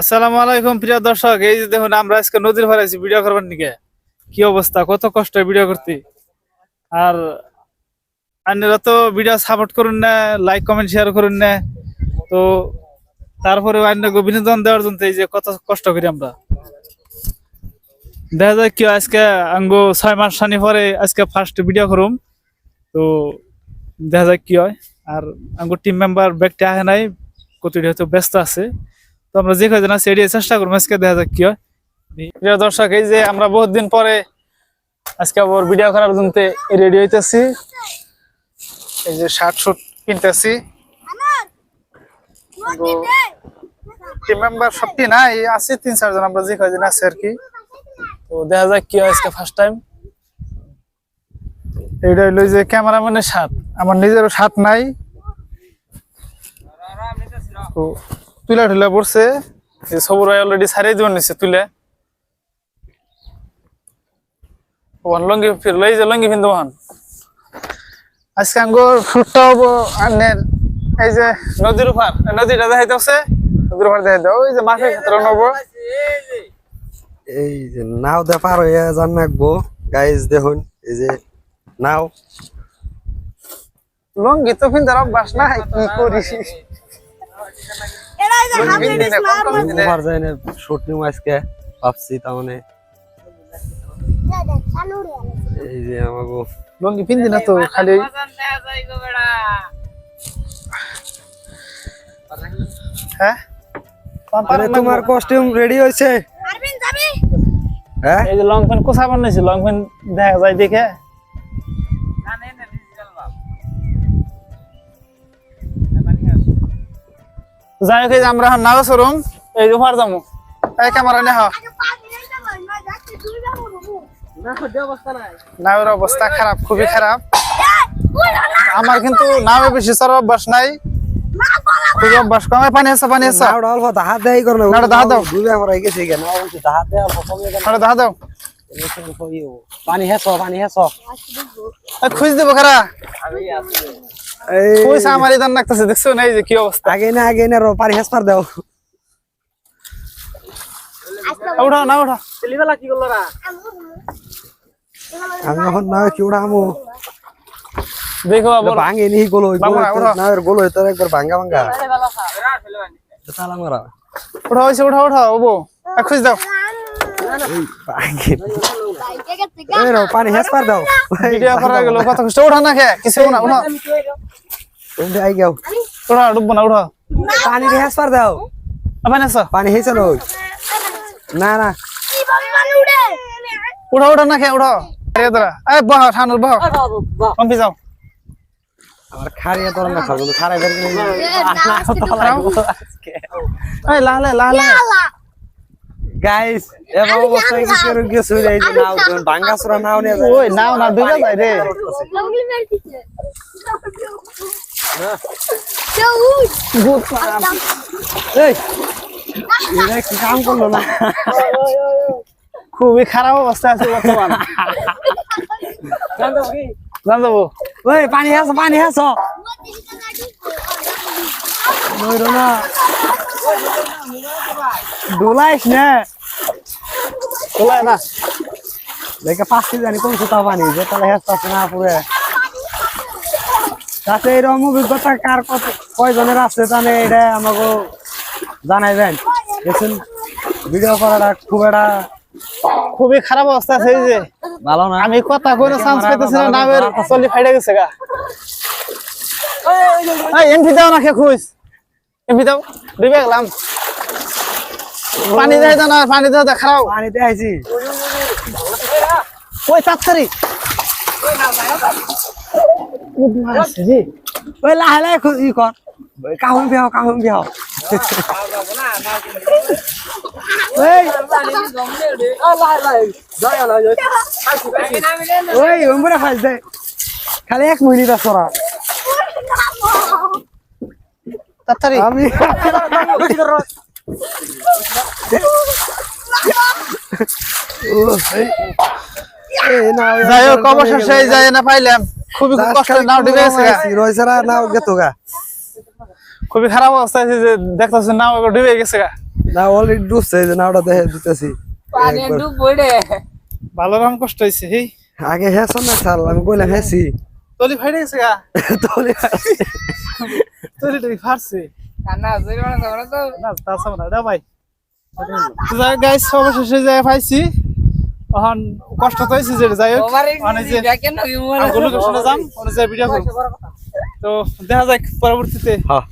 আসসালামু আলাইকুম প্রিয় দর্শক, এই যে দেখুন, আমরা আজকে নদীর পাড়ে আছি, ভিডিও করবার নিকে। কি অবস্থা, কত কষ্ট ভিডিও করতে। আর আপনারা তো ভিডিও সাপোর্ট করুন না লাইক কমেন্ট শেয়ার করুন না। তো তারপরে অন্যকে বিনোদন দেওয়ার জন্য এই যে কত কষ্ট করি আমরা। দেখা যায় কি আজকে আঙ্গো ছয় মাস সানি পরে আজকে ফার্স্ট ভিডিও করুম। তো দেখা যায় কি হয়। আর আঙ্গো টিম মেম্বার ব্যাগটা আহে নাই কতটি হয়তো ব্যস্ত আছে। তো আমরা যে কয়জন আছি এড়িয়ে চেষ্টা করব। আজকে দেখা যাক কি হয়। প্রিয় দর্শক এই যে আমরা বহুত দিন পরে আজকে আবার ভিডিও করার জন্য রেডি হইতেছি। এই যে শার্ট শুট কিনতেছি। টিম মেম্বার সত্যি না এই আছে তিন চারজন আমরা যে কয়জন আছি আর কি। তো দেখা যাক কি হয় আজকে ফার্স্ট টাইম এইটা হইল যে ক্যামেরাম্যানের সাত আমার নিজেরও সাত নাই। তো তুলা টুলা পড়ছে। সবুর ভাই অলরেডি সারিয়ে দিবেন নিচ্ছে তুলে। ওখান লঙ্গি ফিরলো এই যে লঙ্গি ফিন্দু ওখান আজকে আঙ্গুর ফুটটা হব আনের এই যে নদীর উপর নদীটা দেখাইতে আছে নদীর উপর দেখাইতে ওই যে মাঠের ক্ষেত্রে নেব। এই যে নাও দে পার হয়ে যান নাকবো গাইজ দেখুন এই যে নাও। লঙ্গি তো ফিন্দার অভ্যাস নাই কি করি? লঙ্গি ফিন্দি না, কম কম ফিন্দি না। ওভার যায় না শুট নিউ আজকে ভাবছি তার মানে এই যে আমাকে লঙ্গি না তো খালি হ্যাঁ? তোমার কস্টিউম রেডি হয়েছে? হ্যাঁ? এই যে লং প্যান্ট কোথা বানাইছি? লং প্যান্ট দেখা যায় দেখে। যাই হোক আমরা নাও শোরুম এই যে যাব এই ক্যামেরা নেহ। নাওয়ের অবস্থা খারাপ খুবই খারাপ। আমার কিন্তু নাওয়ে বেশি চড়ার অভ্যাস নাই। খুবই অভ্যাস কমে। পানি আছে পানি আছে। নাওটা অল্প হাত দেয় করে নাওটা দাও, দাও। দুই ব্যাপার গেছে কেন হাত দেয় অল্প কমে গেল। ওটা দেখা দাও। পানি হেস পানি হেস। খুঁজ দেবো খারা। এই পয়সা আমার ইদান লাগতেছে দেখছ না? এই যে কি অবস্থা? আগে না আগে না রো পার দাও। উঠাও না উঠাও আমি এখন না কি উড়ামু? দেখো আবার। ভাঙে নি গোলো বাবা। না এর গোলো তোর একবার ভাঙ্গা ভাঙ্গা। তালা মারা উঠাও উঠাও উঠাও ওবো। খুঁজ দাও। ভাঙে এই রো পানি হেস পার দাও ভিডিও করা গেল কত কষ্ট উঠা না খে কিছু না উঠা তুমি আই গাও উঠা ডুববো না উঠা পানি হেস পার দাও আবার নেছো পানি হেস না না না উঠা উঠা না খে উঠা আরে দাঁড়া এই বহ ঠানুর বহ কম্পি যাও আমার খারিয়া তোর না খাব খারাই বের এই লালে লালে গাইস এবার অবস্থা কি করে গেছে এই যে নাও যখন ভাঙ্গা নাও নিয়ে যায় ওই নাও না ডুবে যায় রে। এই। এটা কি কাম করল না? খুবই খারাপ অবস্থা আছে বর্তমান। জান যাব ওই পানি হাসো পানি হাসো না। ডোলাইস না। তোলায় না। দেখে পাঁচটি জানি কোন কোথাও পানি যে তাহলে হেসতে না পুরে। তাতে এরকম অভিজ্ঞতা কার কত কয়জনের আছে তাহলে এটা আমাকে জানাইবেন। দেখুন ভিডিও করাটা খুব একটা খুবই খারাপ অবস্থা আছে যে। ভালো না। আমি কথা কোনো চান্স পাইতেছি না নামের চল্লি ফাইডে গেছে গা। এই এমপি দাও না খে খুঁজ। এমপি দাও ডুবে গেলাম পানি দেয় না পানি দেওয়া খারাপ পানিতে আইছি ওই তাড়াতাড়ি। ওই লাহে লাহে খু- ই কর। কাহুন বিহাও কাহুন বিহাও ওই। ওই ওমরে ফাইল দে। খালি এক মিনিট আছে ওরা। তাড়াতাড়ি। আমি ও, এই- এই নাও, যাই হোক অবশেষে যাই না পাইলাম। খুবই কষ্ট নাও ডুবে গেছে রয়েছে, রয়েছে না, নাও গেতো গা। খুবই খারাপ অবস্থা আছে যে দেখতেছেন নাও ডুবে গেছে গা। না অলরেডি ডুবছে যে নাওটা দেখে দিতেছি। পানি ভালো রাম কষ্ট হয়েছে হেই। আগে হেস না খাল আমি কইলাম হেসি। তলি ফাইটে গেছে গা। তলে তলি টলি ফাটছে কান্না জুড়ে মানে তোমরা তো না তা সব না ভাই। গাইস অবশেষে যাই পাইছি এখন কষ্ট তো হয়েছে যে যাই হোক মানে যে লোকেশনে যাম ভিডিও করব। তো দেখা যাক পরবর্তীতে। হ্যাঁ।